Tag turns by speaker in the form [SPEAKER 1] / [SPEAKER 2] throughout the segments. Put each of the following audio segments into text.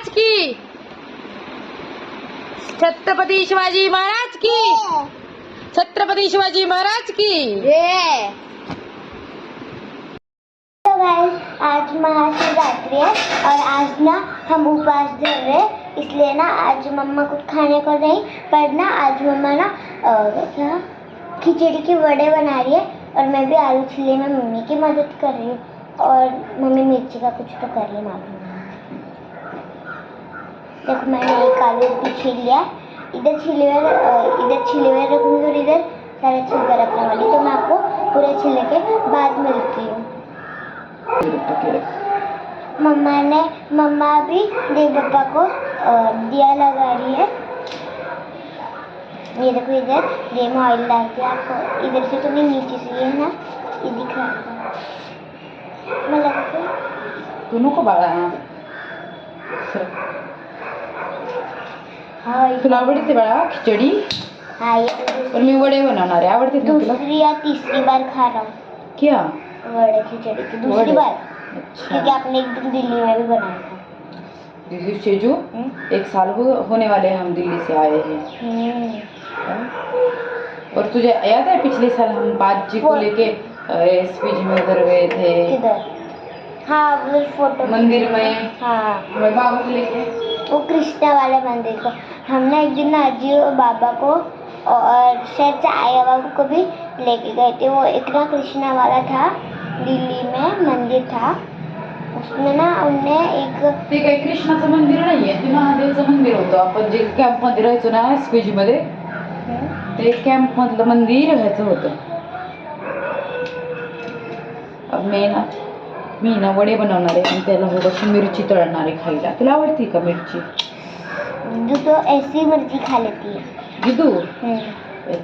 [SPEAKER 1] महाराज की। छत्रपती शिवाजी महाराज की। छत्रपति शिवाजी महाराज की।
[SPEAKER 2] तो गाइस आज महाशिवरात्रि है और आज ना हम उपवास धर रहे हैं इसलिए ना आज मम्मा कुछ खाने को नहीं पर ना आज मम्मा ना क्या? खिचड़ी के वड़े बना रही है और मैं भी आलू छिले में मम्मी की मदद कर रही हूँ और मम्मी मिर्ची का कुछ तो कर रही है मालूम देखो मैंने एक आलू भी छील लिया इधर छिले हुए इधर छिले हुए रखूँगी और इधर सारा छिलका रखने वाली। तो मैं आपको पूरे छिले के बाद मिलती हूँ। मम्मा ने मम्मा भी देव बाबा को दिया लगा रही है। ये देखो इधर में ऑयल डाल दिया आपको इधर से तो नहीं नीचे से ये है ना ये दिख रहा है। मैं लगता है।
[SPEAKER 1] तू नको बाळा
[SPEAKER 2] हाँ।
[SPEAKER 1] तुला आवडते बाळा खिचडी।
[SPEAKER 2] हाँ दूस-
[SPEAKER 1] पण मी वडे बनवणार आहे आवडते ना तुला
[SPEAKER 2] दूसरी या तीसरी बार खा रहा हूँ।
[SPEAKER 1] क्या?
[SPEAKER 2] वड़े खिचड़ी की दूसरी
[SPEAKER 1] वड़े?
[SPEAKER 2] बार। क्योंकि
[SPEAKER 1] अच्छा
[SPEAKER 2] आपने एक दिन दिल्ली में भी बनाया था।
[SPEAKER 1] दीदी शेजू
[SPEAKER 2] हम्म?
[SPEAKER 1] एक साल हो, होने वाले हैं हम दिल्ली से आए हैं।
[SPEAKER 2] हम्म।
[SPEAKER 1] और तुझे याद है पिछले साल हम बाजी को
[SPEAKER 2] वो-
[SPEAKER 1] लेके एस में उधर गए थे?
[SPEAKER 2] किधर? हाँ वो फ़ोटो।
[SPEAKER 1] मंदिर में।
[SPEAKER 2] हाँ।
[SPEAKER 1] मैं बाबू को लेके।
[SPEAKER 2] वो कृष्णा वाले मंदिर को। हम ना एक दिन अजी बाबा को और शायद से बाबू को भी लेके गए थे। वो एक ना कृष्णा वाला था, दिल्ली में मंदिर था। उसमें ना उनने एक
[SPEAKER 1] ते काही कृष्णाचं मंदिर नाहीये, ते महादेवचं मंदिर होतं. आपण जे ना मध्ये, ते मधलं मंदिर होतं. अब मी ना वडे बनवणार आहे आणि त्याला थोडीशी मिरची तळणार आहे खायला तुला आवडती का मिरची
[SPEAKER 2] तो ऐसी मिर्ची खा लेती है हम्म।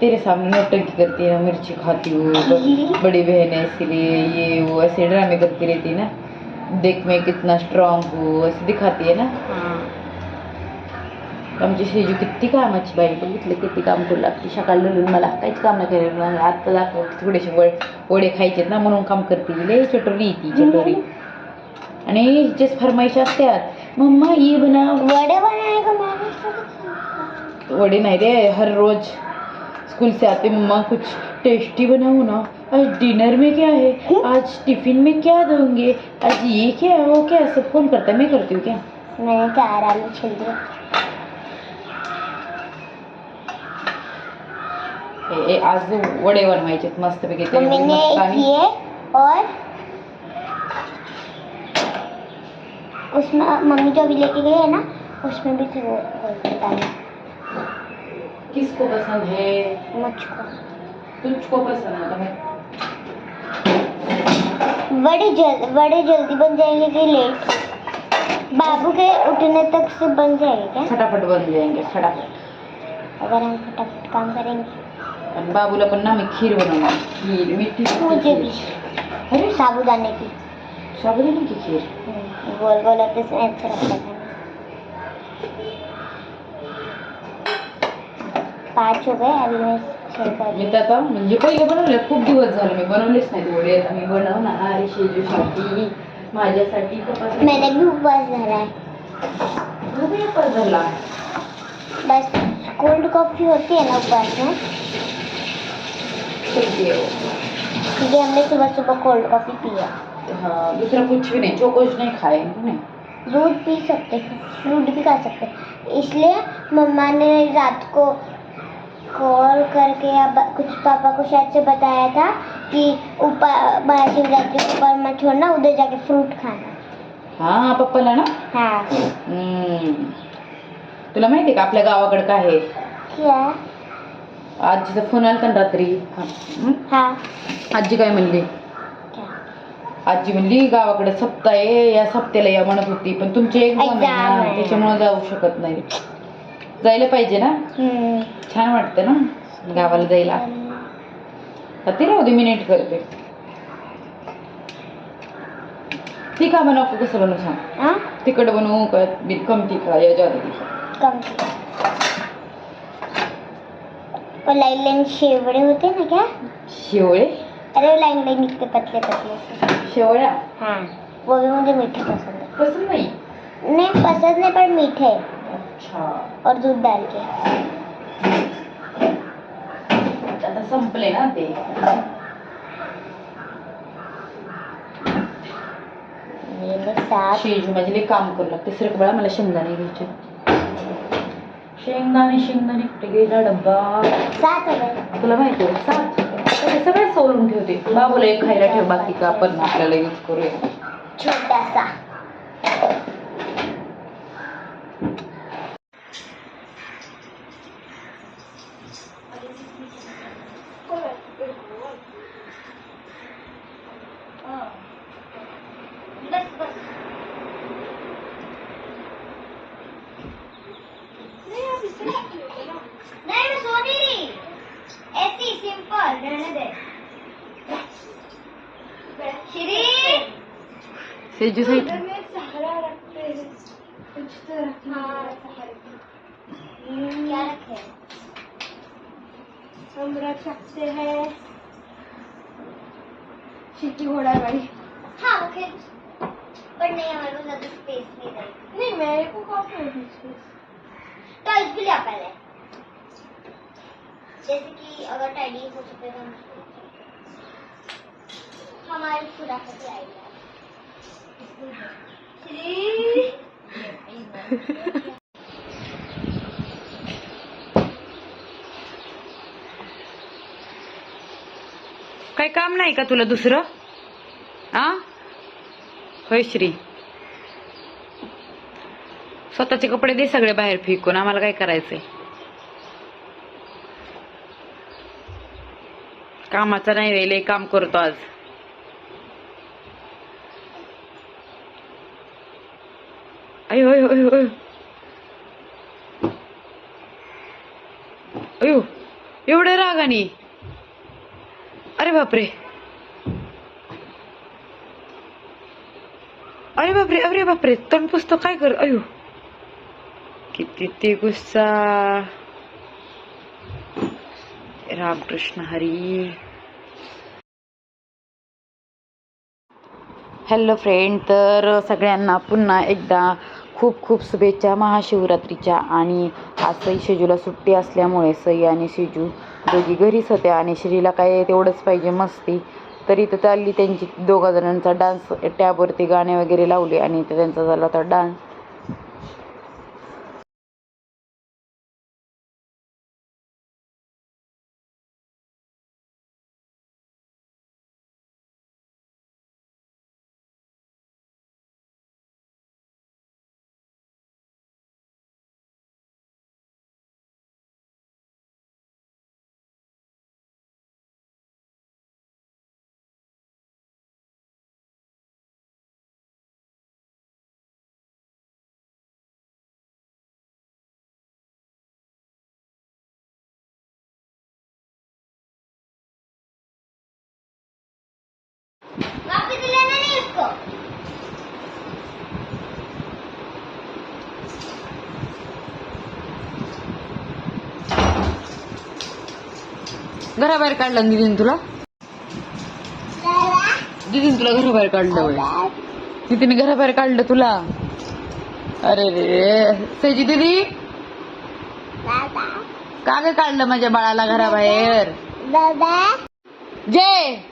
[SPEAKER 1] तेरे सामने नौटंकी करती है मिर्ची खाती हूँ ब- बड़ी बहन है इसलिए ये वो ऐसे ड्रामे करती रहती है ना देख मैं कितना स्ट्रांग हूँ ऐसे दिखाती है ना
[SPEAKER 2] हाँ
[SPEAKER 1] आमची शेजू किती कामाची बाई बघितलं किती काम करू लागते. सकाळ लढून मला काहीच काम नाही करायला आत्ता दाखव थोडेसे वड वडे खायचेत ना म्हणून काम करते लय चटोरी ती चटोरी आणि हिचेच फरमाईश असतात मम्मा ये बना
[SPEAKER 2] वड़े
[SPEAKER 1] वड़े नहीं दे हर रोज स्कूल से आते मम्मा कुछ टेस्टी बनाओ ना. आज डिनर में क्या है? आज टिफ़िन में क्या दोगे? आज ये क्या है? वो क्या सब कौन करता है? मैं करती हूँ क्या?
[SPEAKER 2] मैंने चार आलू छिल दिए
[SPEAKER 1] ए, आज वडे बनवायचे मस्तपैकी ते मस्त
[SPEAKER 2] एक
[SPEAKER 1] आणि
[SPEAKER 2] और उसमें मम्मी जो अभी लेके गई है ना उसमें भी थे वो वो बताने।
[SPEAKER 1] किसको पसंद है?
[SPEAKER 2] मुझको।
[SPEAKER 1] तुझको पसंद है तो
[SPEAKER 2] बड़े जल्द बड़े जल्दी बन जाएँगे कि लेट बाबू के उठने तक से बन जाएँगे क्या?
[SPEAKER 1] फटाफट बन जाएँगे फटाफट।
[SPEAKER 2] अगर हम फटाफट काम करेंगे।
[SPEAKER 1] बाबूला पण ना मी खीर बनवणार. खीर मिठी
[SPEAKER 2] मुझे भी।
[SPEAKER 1] अरे!
[SPEAKER 2] साबुदाने की।
[SPEAKER 1] साबुदाणे की खीर?
[SPEAKER 2] गोल गोल होते इसमें अच्छा लगता था पाँच हो गए अभी मैं कर
[SPEAKER 1] मी तर आता म्हणजे पहिले बनवले खूप दिवस झाले मी बनवलेच नाही वडे आता मी बनवणार शेजूसाठी माझ्यासाठी
[SPEAKER 2] मैंने भी उपवास धरा है।
[SPEAKER 1] झाला
[SPEAKER 2] बस कोल्ड कॉफ़ी होती है ना उपवास में? क्योंकि हमने सुबह सुबह कोल्ड कॉफ़ी पिया
[SPEAKER 1] हाँ दूसरा कुछ भी नहीं नहीं खाए नहीं
[SPEAKER 2] दूध पी सकते फ्रूट भी खा सकते इसलिए मम्मा ने रात को कॉल करके या कुछ पापा को शायद से बताया था कि ऊपर महाशिवरात्रि को ऊपर मत छोड़ना उधर जाके फ्रूट खाना
[SPEAKER 1] हा पप्पाला लाना
[SPEAKER 2] हाँ.
[SPEAKER 1] तुला माहिती आहे का आपल्या गावाकडे काय आहे
[SPEAKER 2] क्या
[SPEAKER 1] आजीचा फोन आला ना रात्री. हा.
[SPEAKER 2] हाँ.
[SPEAKER 1] आजी काय म्हणली? आजी म्हणली गावाकडे सप्ताह आहे या सप्त्याला या म्हणत होती पण तुमची एक्झाम आहे
[SPEAKER 2] Exam
[SPEAKER 1] ना
[SPEAKER 2] आहे.
[SPEAKER 1] त्याच्यामुळे जाऊ शकत नाही. जायला पाहिजे ना?
[SPEAKER 2] हम्म.
[SPEAKER 1] छान वाटतं ना गावाला जायला. आता ती राहू दे मी नीट करते. ती का बनव का कसं बनवू सांग
[SPEAKER 2] हाँ
[SPEAKER 1] तिखट बनवू का बी- कम तिखट या जादा तिखट
[SPEAKER 2] कम वो लाइन लाइन शेवड़े होते ना क्या
[SPEAKER 1] शेवळे
[SPEAKER 2] अरे वो लाइन लाइन इतने पतले पतले से
[SPEAKER 1] शेवळ्या
[SPEAKER 2] हाँ. भी मुझे मीठे पसंद. है
[SPEAKER 1] पसंत नाही?
[SPEAKER 2] नहीं पसंद नहीं पर मीठे
[SPEAKER 1] अच्छा.
[SPEAKER 2] और दूध डाल के.
[SPEAKER 1] आता संपले ना ते.
[SPEAKER 2] ये सात.
[SPEAKER 1] शेजू माझे लई काम करू लागते. सरक बळा मला शेंगदाणे घ्यायचे शेंगदाणे शेंगदाणे कुठे गेला डब्बा?
[SPEAKER 2] सात
[SPEAKER 1] तुला माहिती आहे सात ते सगळे सोलून ठेवते. बाबूला एक खायला ठेव बाकीचं आपण आपल्याला यूज करूया.
[SPEAKER 2] छोटा सहारा रखते हैं। कुछ तो रखना क्या रखे हम रख सकते हैं।
[SPEAKER 3] चिट्टी घोड़ा गाड़ी।
[SPEAKER 2] हाँ पर नहीं हमारे पास ज़्यादा स्पेस नहीं रहेगी।
[SPEAKER 3] नहीं मेरे को काफ़ी होगी।
[SPEAKER 2] टॉयज भी पहले। जैसे कि अगर हो आइडिया
[SPEAKER 1] काही काम नाही का तुला दुसरं? आ? होय श्री. स्वतःचे कपडे दे सगळे बाहेर फेकून आम्हाला काय करायचंय? कामाचा नाही रे काम करतो आज. अयो अयो अयो अयो. अयो एवढ्या रागाने. अरे बापरे. अरे बापरे अरे बापरे तण पुस्तक काय कर अयो. किती ते गुस्सा. रामकृष्ण हरी. हॅलो फ्रेंड तर सगळ्यांना पुन्हा एकदा खूप खूप शुभेच्छा महाशिवरात्रीच्या. आणि आज सई शेजूला सुट्टी असल्यामुळे सई आणि शेजू दोघी घरीच होत्या आणि श्रीला काय तेवढंच पाहिजे मस्ती. तरी तर चालली त्यांची दोघा जणांचा डान्स टॅबवरती गाणे वगैरे लावले आणि त्यांचा झाला होता डान्स
[SPEAKER 2] उसको
[SPEAKER 1] घराबाहेर काढलं ना दिदीने तुला? दिदीने तुला घराबाहेर काढलं दिदीने घराबाहेर काढलं तुला? अरे रे. सजी दिदी?
[SPEAKER 2] दादा.
[SPEAKER 1] का ग काढलं माझ्या बाळाला घराबाहेर?
[SPEAKER 2] दादा.
[SPEAKER 1] जय!